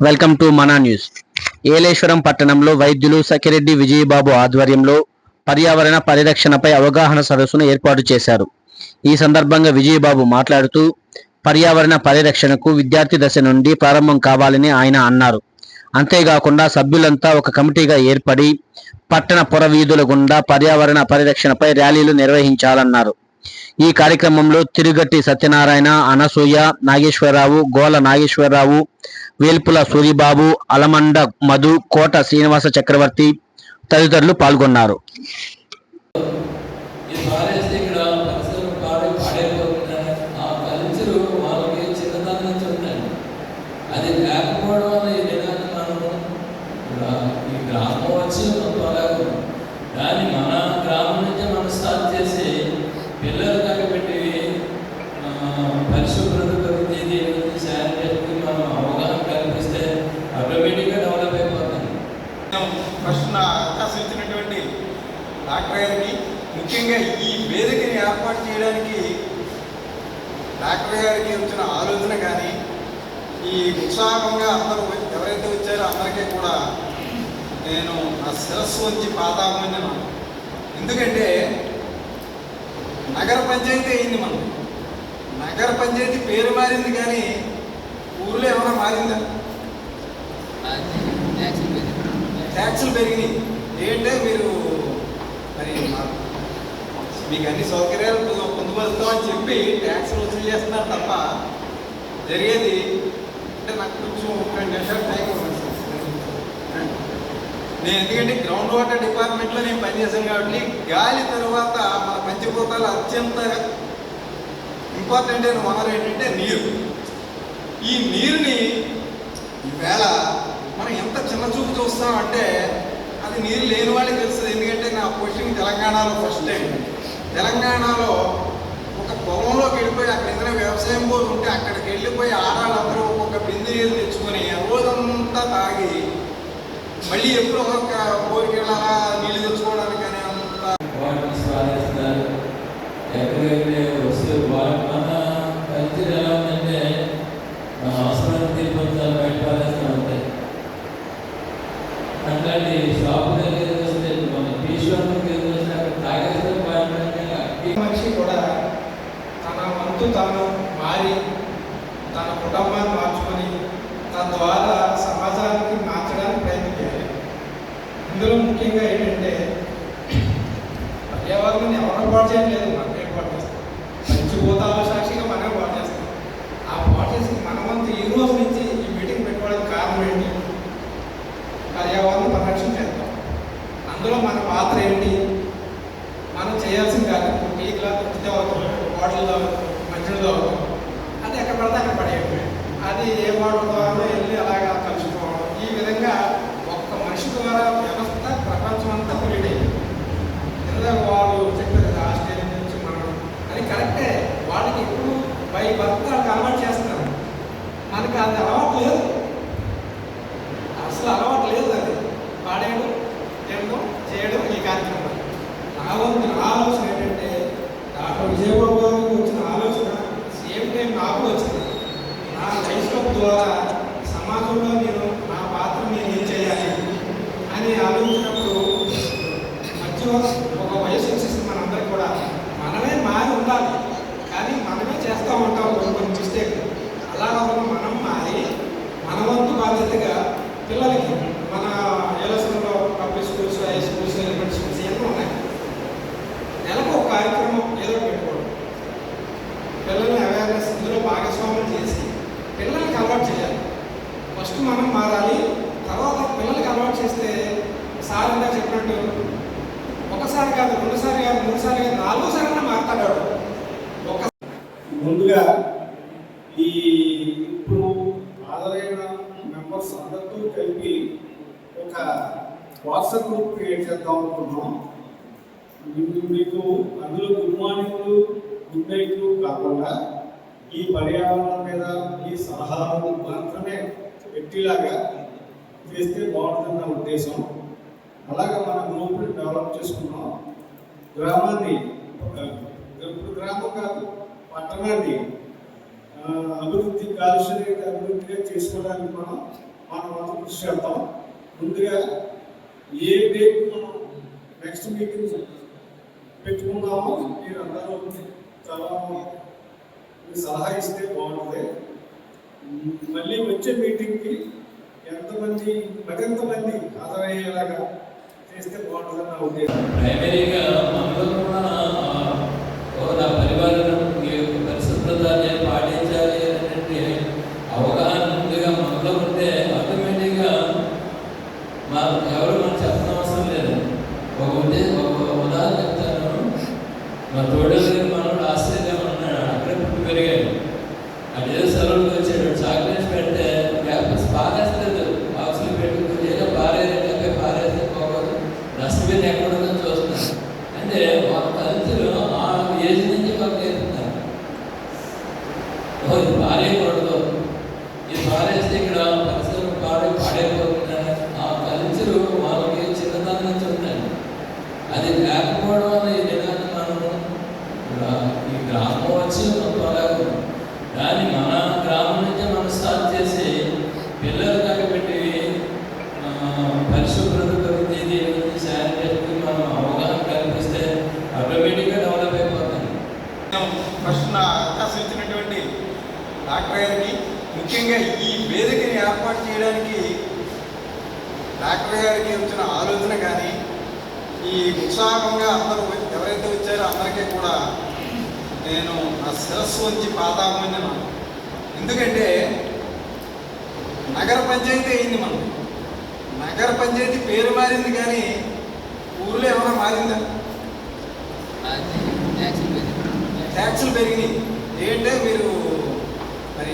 Welcome to మనా news. Yeleswaram పట్టణంలో వైద్యులు సఖిరెడ్డి విజయబాబు ఆధ్వర్యంలో పర్యావరణ పరిరక్షణపై అవగాహన సదస్సును ఏర్పాటు చేశారు. ఈ సందర్భంగా విజయబాబు మాట్లాడుతూ పర్యావరణ పరిరక్షణకు విద్యార్థి దశ నుండి ప్రారంభం కావాలని ఆయన అన్నారు. అంతేకాకుండా సభ్యులంతా ఒక కమిటీగా ఏర్పడి పట్టణ పొర వీధుల గుండా పర్యావరణ పరిరక్షణపై ర్యాలీలు నిర్వహించాలన్నారు. ఈ కార్యక్రమంలో తిరుగట్టి సత్యనారాయణ అనసూయ నాగేశ్వరరావు గోల నాగేశ్వరరావు వేల్పుల సూరిబాబు అలమండ మధు కోట శ్రీనివాస చక్రవర్తి తదితరులు పాల్గొన్నారు ఈ పారేస్తే ఇక్కడ పరిసరం పాడే పాడైపోతుందని ఆ కల్చరు వాళ్ళకి చిన్నతనం నుంచి ఉందండి అది లేకపోవడం వల్ల ఈ దినాన్ని మనము ఇప్పుడు ఈ గ్రామం వచ్చి త్వరగా కానీ మన గ్రామం నుంచి మనం స్టార్ట్ చేసి పిల్లలు కనిపెట్టి ఆ, పరిశుభ్రత గురించి దీని గురించి శానిటైజర్కి మనం అవగాహన కల్పిస్తే ఆటోమేటిక్గా డెవలప్ అయిపోతుంది ఫస్ట్ నా అవకాశం ఇచ్చినటువంటి డాక్టర్ గారికి ముఖ్యంగా ఈ వేదికని ఏర్పాటు చేయడానికి డాక్టర్ గారికి వచ్చిన ఆలోచన కానీ ఈ ఉత్సాహంగా అందరూ ఎవరైతే వచ్చారో అందరికీ కూడా నేను నా శిరస్సు వంచి పాతామన్నాను ఎందుకంటే నగర పంచాయతీ అయింది మనం నగర పంచాయతీ పేరు మారింది కానీ ఊర్లో ఏమైనా మారిందా? ట్యాక్సులు పెరిగినాయి. ఏంటంటే మీరు మరి మీకు అన్ని సౌకర్యాలు పొందు- అని చెప్పి ట్యాక్స్ వసూలు చేస్తున్నారు తప్ప జరిగేది అంటే నాకు కొంచెం ఒక రెండు నిమిషాలు టైం నేను ఎందుకంటే గ్రౌండ్ వాటర్ డిపార్ట్మెంట్లో నేను పనిచేశాను కాబట్టి గాలి తర్వాత మన పంచభూతాలు అత్యంత ఇంపార్టెంట్ అయిన వనరు ఏంటంటే నీరు. ఈ నీరుని ఈవేళ మనం ఎంత చిన్న చూపు చూస్తాం అంటే అది నీరు లేని వాళ్ళకి తెలుస్తుంది. ఎందుకంటే నా పోస్టింగ్ తెలంగాణలో ఫస్ట్ టైం తెలంగాణలో ఒక పొలంలోకి వెళ్ళిపోయి అక్కడ ఏదైనా వ్యవసాయం బోర్డు ఉంటే అక్కడికి వెళ్ళిపోయి ఆడాలందరూ ఒక్కొక్క బిందు నీళ్ళు తెచ్చుకొని ఆ రోజంతా తాగి మళ్ళీ ఎప్పుడు ఒక ఊరికి వెళ్ళాలా నీళ్ళు తెచ్చుకోవడానికి అనే అంత వాటిని స్వాదిస్తారు ఎక్కడెక్కడే వస్తే వాళ్ళ మన కల్చర్ ఎలా ఉందంటే మన అవసరం తీర్పంచాలి బయట పారేస్తూ ఉంటాయి అట్లాంటి షాపు దగ్గర వస్తే మన టీ షాప్ దగ్గర వస్తే అక్కడ తాగేస్తే పారిపోయి మనిషి కూడా తన వంతు తాను మారి తన కుటుంబాన్ని మార్చుకొని తద్వారా సమాజానికి మార్చడానికి ప్రయత్నం చేయాలి. ఇందులో ముఖ్యంగా ఏంటంటే పర్యావరణాన్ని ఎవరు పాటు చేయట్లేదు మనమే పాటు చేస్తాం. పంచభూతాల సాక్షిగా మనమే పాటు చేస్తాం. ఆ పాటు చేసి మన వంతు ఈ రోజు నుంచి ఈ మీటింగ్ పెట్టుకోవడానికి కారణం ఏంటి పర్యావరణ పరిరక్షణ చేద్దాం అందులో మన పాత్ర ఏంటి మనం చేయాల్సింది కాదు ఇప్పుడు టీ గ్లాస్ ఉచిత అవుతాం బాటిల్ తాగుతాం మంచిలు తాగుతాం అది ఎక్కడ పడితే అక్కడ పడేయటమే అది ఏ బాటిల్ ద్వారా వెళ్ళి అలాగా కలుసుకోవడం ఈ విధంగా ఒక్క మనిషి ద్వారా వ్యవస్థ ప్రపంచం అంతా పొలిట్ అయింది ఇందాక వాళ్ళు చెప్పారు కదా ఆస్ట్రేలియా నుంచి మనం అది కరెక్టే వాళ్ళకి ఎప్పుడు బై బర్త్ వాళ్ళకి అలవాటు చేస్తున్నారు మనకి అది అలవాటు లేదు అసలు అలవాటు లేదు అది పాడేయడం తినడం చేయడం ఈ కార్యక్రమం నా వంతు నా ఆలోచన ఏంటంటే డాక్టర్ విజయబాబు గారికి వచ్చిన ఆలోచన సేమ్ టైం నాకు వచ్చింది నా లైఫ్ ద్వారా సమాజంలో నేను నా పాత్ర నేను ఏం చేయాలి అని ఆలోచించినప్పుడు మధ్య ఒక వయసు వచ్చేసి మనందరూ కూడా. మనమే మారి ఉండాలి. కానీ మనమే చేస్తూ ఉంటాం కొన్ని కొన్ని మిస్టేక్ అలా మనం మారి మన వంతు బాధ్యతగా పిల్లలకి మన ఏలసంలో public schools high schools elementary schools ఇవన్నీ ఉన్నాయి నెలకు ఒక కార్యక్రమం ఏదో ఒకటి పెట్టుకోవడం పిల్లల్ని అవేర్నెస్ ఇందులో భాగస్వామ్యం చేసి పిల్లలకి అలవాటు చేయాలి ఫస్ట్ మనం మారాలి తర్వాత పిల్లలకి అలవాటు చేస్తే సార్ ఇందా ఒకసారి కాదు రెండుసారి కాదు మూడుసారి కాదు నాలుగు సార్లు మాట్లాడాడు. ఒక ముందుగా ఈ ఇప్పుడు హాజరైన మెంబర్స్ అందరితో కలిపి ఒక వాట్సాప్ గ్రూప్ క్రియేట్ చేద్దాం అనుకుంటున్నాం. మీకు మీకు అందులో గుడ్ మార్నింగ్లు గుడ్ నైట్లు కాకుండా ఈ పర్యావరణం మీద ఈ సలహాలు మాత్రమే పెట్టేలాగా చేస్తే బాగుంటుందన్న ఉద్దేశం. అలాగే మన గ్రూప్ని డెవలప్ చేసుకున్నాం. గ్రామాన్ని ఇప్పుడు గ్రామం కాదు పట్టణాన్ని అభివృద్ధి కాలుష్య అభివృద్ధిగా చేసుకోవడానికి మనం మనం అంతా కృషి చేద్దాం ముందుగా ఏ డేట్ మనం నెక్స్ట్ మీటింగ్ పెట్టుకుందామో మీరు అందరూ చాలా సలహా ఇస్తే బాగుంటుంది. మళ్ళీ వచ్చే మీటింగ్కి ఎంతమంది మరింత మంది హాజరయ్యేలాగా చేస్తే బాగుంటుందని నా ఉద్దేశం ప్రైమరీగా డాక్టర్ గారికి ముఖ్యంగా ఈ వేదికని ఏర్పాటు చేయడానికి డాక్టర్ గారికి వచ్చిన ఆలోచన కానీ ఈ ఉత్సాహంగా అందరూ ఎవరైతే వచ్చారో అందరికీ కూడా నేను నా శిరస్సు వంచి పాతామని ఎందుకంటే నగర పంచాయతీ అయింది మనం నగర పంచాయతీ పేరు మారింది కానీ ఊర్లో ఏమైనా మారిందా? ట్యాక్సులు పెరిగినాయి. ఏంటంటే మీరు మరి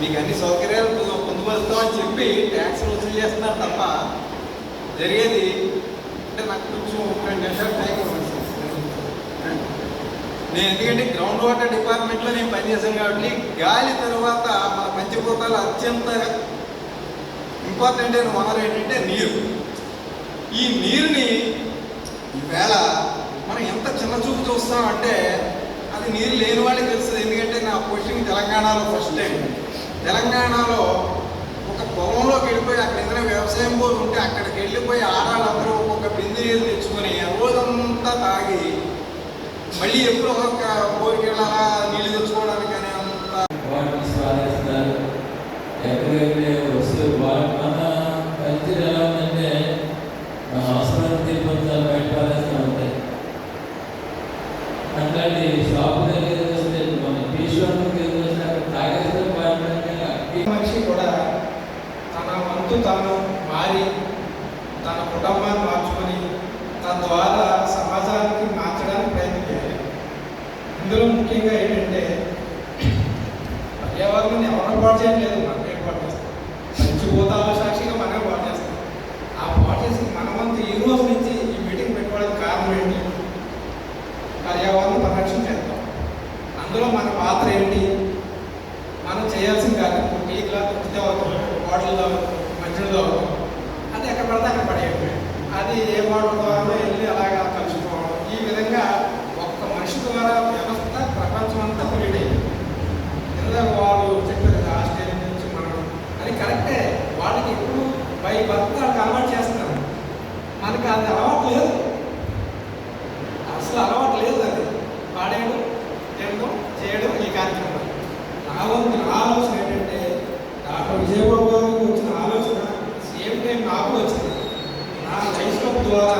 మీకు అన్ని సౌకర్యాలు పొందు- పొందుపరుస్తామని చెప్పి ట్యాక్స్లు వసూలు చేస్తున్నారు తప్ప జరిగేది అంటే నాకు కొంచెం ఒక రెండు నిమిషాలు టైం నేను ఎందుకంటే గ్రౌండ్ వాటర్ డిపార్ట్మెంట్లో నేను పనిచేశాను కాబట్టి గాలి తర్వాత మన పంచభూతాలు అత్యంత ఇంపార్టెంట్ అయిన వనరు ఏంటంటే నీరు. ఈ నీరుని ఈవేళ మనం ఎంత చిన్న చూపు చూస్తామంటే అది నీరు లేని వాళ్ళకి తెలుస్తుంది. ఎందుకంటే నా పోస్టింగ్ తెలంగాణలో ఫస్ట్ టైం తెలంగాణలో ఒక పొలంలోకి వెళ్ళిపోయి అక్కడ ఏదైనా వ్యవసాయం బోర్డు ఉంటే అక్కడికి వెళ్ళిపోయి ఆడాళ్ళందరూ ఒక్కొక్క బిందు నీరు తెచ్చుకొని రోజంతా తాగి మళ్ళీ ఎప్పుడు ఒక కోరికెళ్ళాలా నీళ్ళు వంతు తాను మారి తన కుటుంబాన్ని మార్చుకొని తద్వారా సమాజానికి మార్చడానికి ప్రయత్నం చేయాలి. ఇందులో ముఖ్యంగా ఏంటంటే పర్యావరణాన్ని ఎవరు పాటు చేయట్లేదు మనమే పాటు చేస్తాం. పంచభూతాల సాక్షిగా మనమే పాటు చేస్తాం. ఆ పాటు చేసి మనమంతా ఈ రోజు నుంచి ఈ మీటింగ్ పెట్టుకోవడానికి కారణం ఏంటి? పర్యావరణం పరిరక్షణ చేద్దాం. అందులో మన పాత్ర ఏంటి? మనం చేయాల్సిన కార్యక్రమం టీ గ్లాస్ ఉచిత బాటిల్ తాగుతాం అది ఎక్కడ పడితే అక్కడ పడేయటమే అది ఏ బాటిల్ ద్వారా వెళ్ళి అలాగా కలుసుకోవడం ఈ విధంగా ఒక్క మనిషి ద్వారా వ్యవస్థ ప్రపంచం అంతా పొలిట్ అయింది ఇందాక వాళ్ళు చెప్పారు కదా ఆస్ట్రేలియా నుంచి మనం అది కరెక్టే వాళ్ళకి ఎప్పుడు బై బర్త్ వాళ్ళకి అలవాటు చేస్తున్నారు మనకి అది అలవాటు లేదు అసలు అలవాటు లేదు అది పాడేయడం తినడం చేయడం ఈ కార్యక్రమం నా వంతు నా ఆలోచన ఏంటంటే డాక్టర్ విజయబాబు గారికి వచ్చిన ఆలోచన సేమ్ టైం నాకు వచ్చింది నా వయసులో ద్వారా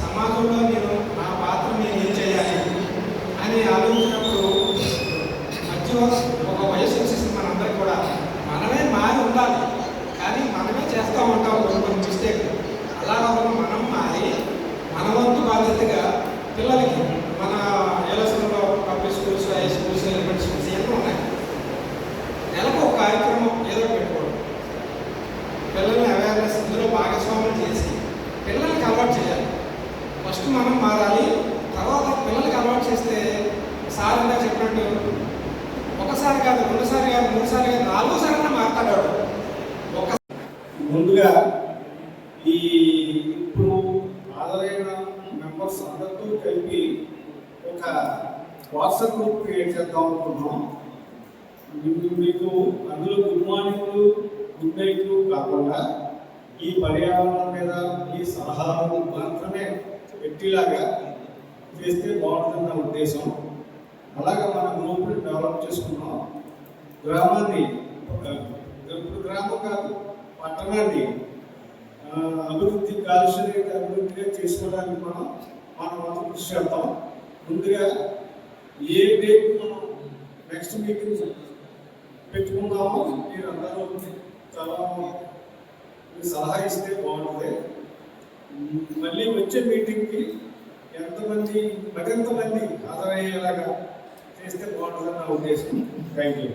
సమాజంలో నేను నా పాత్ర నేను ఏం చేయాలి అని ఆలోచించినప్పుడు మధ్య ఒక వయసు వచ్చేసింది మనందరికి కూడా. మనమే మారి ఉండాలి. కానీ మనమే చేస్తూ ఉంటాం కొన్ని కొన్ని మిస్టేక్ అలా కాకుండా మనం మారి మన వంతు బాధ్యతగా పిల్లలకి చేస్తే సార్ ఇందాక చెప్పినట్టు ఒకసారి కాదు రెండుసారి కాదు మూడుసారి కాదు నాలుగోసారి సార్లు మాట్లాడాడు ఒక ముందుగా ఈ ఇప్పుడు హాజరైన మెంబర్స్ అందరితో కలిపి ఒక వాట్సాప్ గ్రూప్ క్రియేట్ చేద్దాం అనుకుంటున్నాం. మీకు మీకు అందులో గుడ్ మార్నింగ్లు గుడ్డైట్లు కాకుండా ఈ పర్యావరణం మీద ఈ సలహాలు మాత్రమే పెట్టేలాగా చేస్తే బాగుంటుంది నా ఉద్దేశం. అలాగే మనం గ్రూపులు డెవలప్ చేసుకున్నాం. గ్రామాన్ని ఇప్పుడు గ్రామం కాదు పట్టణాన్ని అభివృద్ధి కాలుష్య అభివృద్ధిగా చేసుకోవడానికి మనం మనం వంతు కృషి చేద్దాం ముందుగా ఏ డేట్ మనం నెక్స్ట్ మీటింగ్ పెట్టుకుందామో మీరు అందరూ చాలా సలహా ఇస్తే బాగుంటుంది. మళ్ళీ వచ్చే మీటింగ్కి ఎంతమంది మరింతమంది ఆదరయ్యేలాగా హాజరయ్యేలాగా చేస్తే బాగుంటుందని నా ఉద్దేశం. Thank you